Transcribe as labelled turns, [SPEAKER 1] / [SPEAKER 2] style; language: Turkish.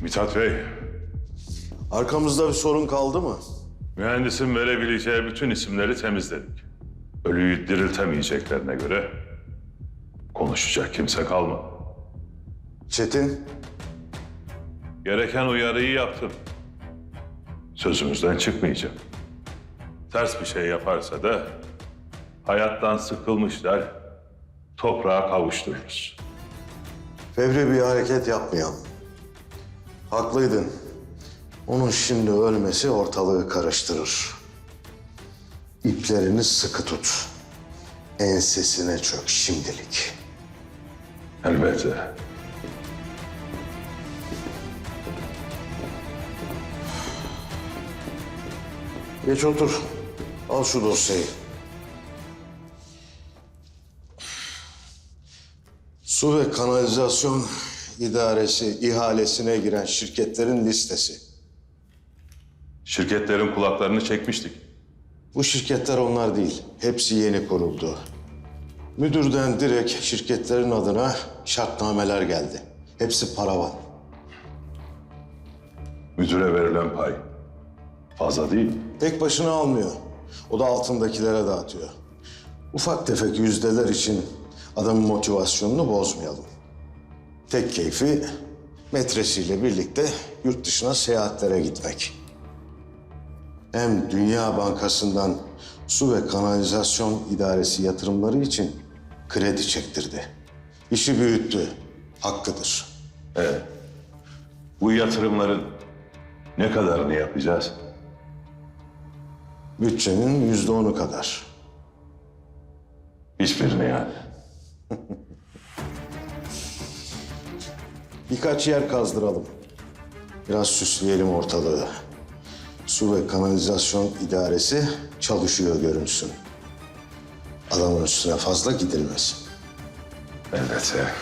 [SPEAKER 1] Mithat Bey,
[SPEAKER 2] Arkamızda bir sorun kaldı mı?
[SPEAKER 1] mühendisin verebileceği bütün isimleri temizledik. Ölüyü diriltemeyeceklerine göre konuşacak kimse kalmadı.
[SPEAKER 2] Çetin,
[SPEAKER 1] Gereken uyarıyı yaptım. Sözümüzden çıkmayacak. Ters bir şey yaparsa da hayattan sıkılmışlar, toprağa kavuştururuz.
[SPEAKER 2] fevri bir hareket yapmayalım. Haklıydın. Onun şimdi ölmesi ortalığı karıştırır. İplerini sıkı tut. Ensesine çök şimdilik.
[SPEAKER 1] Elbette.
[SPEAKER 2] Geç otur. Al şu dosyayı. Su ve Kanalizasyon İdaresi ihalesine giren şirketlerin listesi.
[SPEAKER 1] Şirketlerin kulaklarını çekmiştik.
[SPEAKER 2] Bu şirketler onlar değil. Hepsi yeni kuruldu. Müdürden direkt şirketlerin adına şartnameler geldi. Hepsi paravan.
[SPEAKER 1] Müdüre verilen pay fazla değil.
[SPEAKER 2] Tek başına almıyor. O da altındakilere dağıtıyor. Ufak tefek yüzdeler için adamın motivasyonunu bozmayalım. Tek keyfi metresiyle birlikte yurt dışına seyahatlere gitmek. Hem Dünya Bankası'ndan su ve kanalizasyon idaresi yatırımları için kredi çektirdi. İşi büyüttü. Hakkıdır.
[SPEAKER 1] Bu yatırımların ne kadarını yapacağız?
[SPEAKER 2] Bütçenin yüzde onu kadar.
[SPEAKER 1] Hiçbirini yani.
[SPEAKER 2] Birkaç yer kazdıralım. Biraz süsleyelim ortalığı. Su ve kanalizasyon idaresi çalışıyor görünsün. Adamın üstüne fazla gidilmesin.
[SPEAKER 1] Elbette.